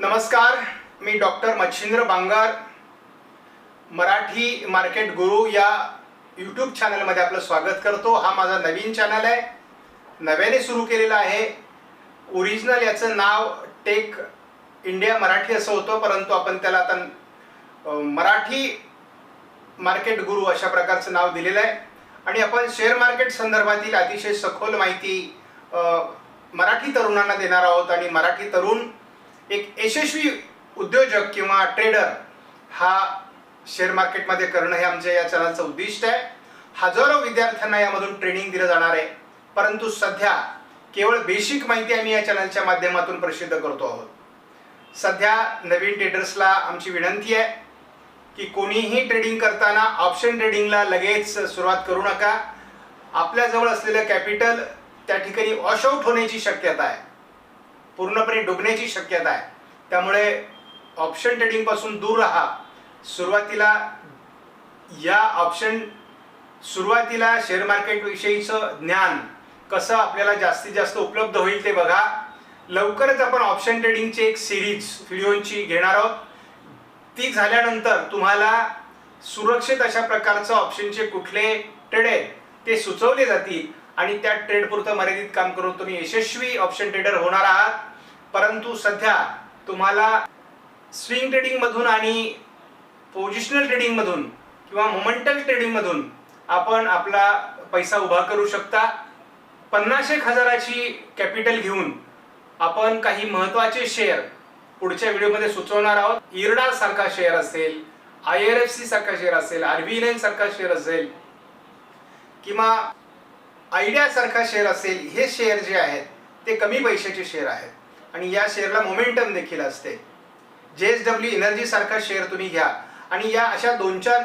नमस्कार मी doctor Machhindra Bangar Marathi market Guru या यूट्यूब चॅनलमध्ये आपलं स्वागत करतो. हा माझा नवीन चॅनल आहे. नव्याने सुरू केलेला आहे. ओरिजिनल याचं नाव टेक इंडिया मराठी असं होतं परंतु आपण त्याला आता मराठी मार्केट गुरु अशा प्रकारचं नाव दिलेलं आहे. आणि आपण शेअर मार्केट संदर्भातील अतिशय सखोल माहिती मराठी तरुणांना देणार आहोत. आणि मराठी तरुण एक यशस्वी उद्योजक किंवा ट्रेडर हा शेअर मार्केटमध्ये करणं हे आमच्या या चॅनलचं उद्दिष्ट आहे. हजारो विद्यार्थ्यांना यामधून ट्रेनिंग दिलं जाणार आहे. परंतु सध्या केवळ बेसिक माहिती आम्ही या चॅनलच्या माध्यमातून प्रसिद्ध करतो आहोत. सध्या नवीन ट्रेडर्सला आमची विनंती आहे की कोणीही ट्रेडिंग करताना ऑप्शन ट्रेडिंगला लगेच सुरुवात करू नका. आपल्याजवळ असलेलं कॅपिटल त्या ठिकाणी वॉशआउट होण्याची शक्यता आहे. पूर्णपणे डुबण्याची शक्यता आहे. त्यामुळे ऑप्शन ट्रेडिंगपासून दूर राहा. सुरुवातीला या ऑप्शन सुरुवातीला शेअर मार्केटविषयीचं ज्ञान कसं आपल्याला जास्तीत जास्त उपलब्ध होईल ते बघा. लवकरच आपण ऑप्शन ट्रेडिंगची एक सिरीज व्हिडिओची घेणार आहोत. ती झाल्यानंतर तुम्हाला सुरक्षित अशा प्रकारचं ऑप्शनचे कुठले ट्रेड आहेत ते सुचवले जातील. आणि त्या ट्रेडपुरतं मर्यादित काम करून तुम्ही यशस्वी ऑप्शन ट्रेडर होणार आहात. परंतु सध्या तुम्हाला स्विंग ट्रेडिंगमधून आणि पोझिशनल ट्रेडिंगमधून किंवा मोमेंटल ट्रेडिंगमधून आपण आपला पैसा उभा करू शकता. पन्नास एक हजाराची कॅपिटल घेऊन आपण काही महत्त्वाचे शेअर पुढच्या व्हिडिओमध्ये सुचवणार आहोत. इरडा सारखा शेअर असेल आय आर एफ सी सारखा शेअर असेल आर बी एन सारखा शेअर असेल किंवा आयडियासारखा शेअर असेल हे शेअर जे आहेत ते कमी पैशाचे शेअर आहेत. आणि या शेअरला मोमेंटम देखील असते. जे एस डब्ल्यू एनर्जी सारखा शेअर तुम्ही घ्या. आणि या अशा दोन चार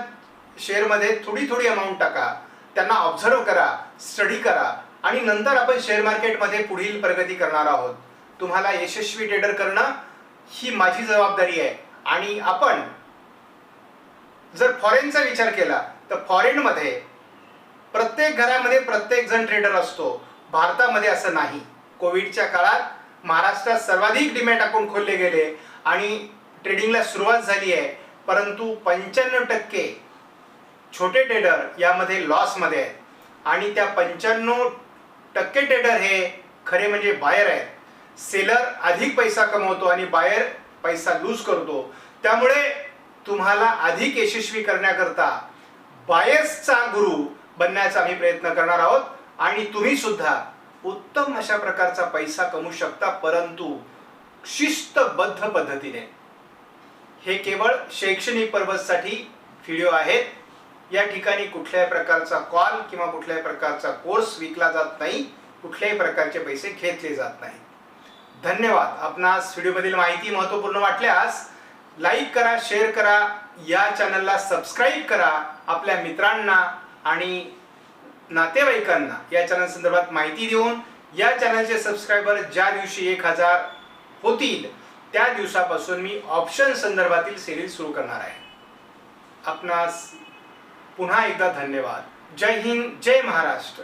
शेअरमध्ये थोडी थोडी अमाऊंट टाका. त्यांना ऑब्झर्व करा स्टडी करा. आणि नंतर आपण शेअर मार्केटमध्ये पुढील प्रगती करणार आहोत. तुम्हाला यशस्वी ट्रेडर करणं ही माझी जबाबदारी आहे. आणि आपण जर फॉरेनचा विचार केला तर फॉरेनमध्ये प्रत्येक घरामध्ये प्रत्येक जण ट्रेडर असतो. भारतामध्ये असं नाही. कोविडच्या काळात महाराष्ट्रात सर्वाधिक डिमॅट अकाउंट खोलले गेले आणि ट्रेडिंगला सुरुवात झाली आहे. परंतु पंच्याण्णव टक्के छोटे ट्रेडर यामध्ये लॉसमध्ये आहेत. आणि त्या पंच्याण्णव टक्के ट्रेडर हे खरे म्हणजे बायर आहेत. सेलर अधिक पैसा कमवतो आणि बायर पैसा लूज करतो. त्यामुळे तुम्हाला अधिक यशस्वी करण्याकरता बायर्सचा गुरु बनण्याचा आम्ही प्रयत्न करणार आहोत. आणि तुम्ही सुद्धा उत्तम अशा प्रकारचा पैसा कमवू शकता परंतु शिस्तबद्ध पद्धतीने. हे केवळ शैक्षणिक पर्पजसाठी व्हिडिओ आहेत. या ठिकाणी कुठल्याही प्रकारचा कॉल किंवा कुठल्याही प्रकारचा कोर्स विकला जात नाही. कुठल्याही प्रकारचे पैसे घेतले जात नाही. धन्यवाद. आपणास व्हिडिओमधील माहिती महत्त्वपूर्ण वाटल्यास लाईक करा शेअर करा. या चॅनलला सबस्क्राईब करा. आपल्या मित्रांना आणि नातेवाईकांना या चॅनल संदर्भात माहिती देऊन या चॅनलचे सबस्क्रायबर ज्या दिवशी एक हजार होतील त्या दिवसापासून मी ऑप्शन संदर्भातील सिरीज सुरू करणार आहे. आपणास पुन्हा एकदा धन्यवाद. जय हिंद जय महाराष्ट्र.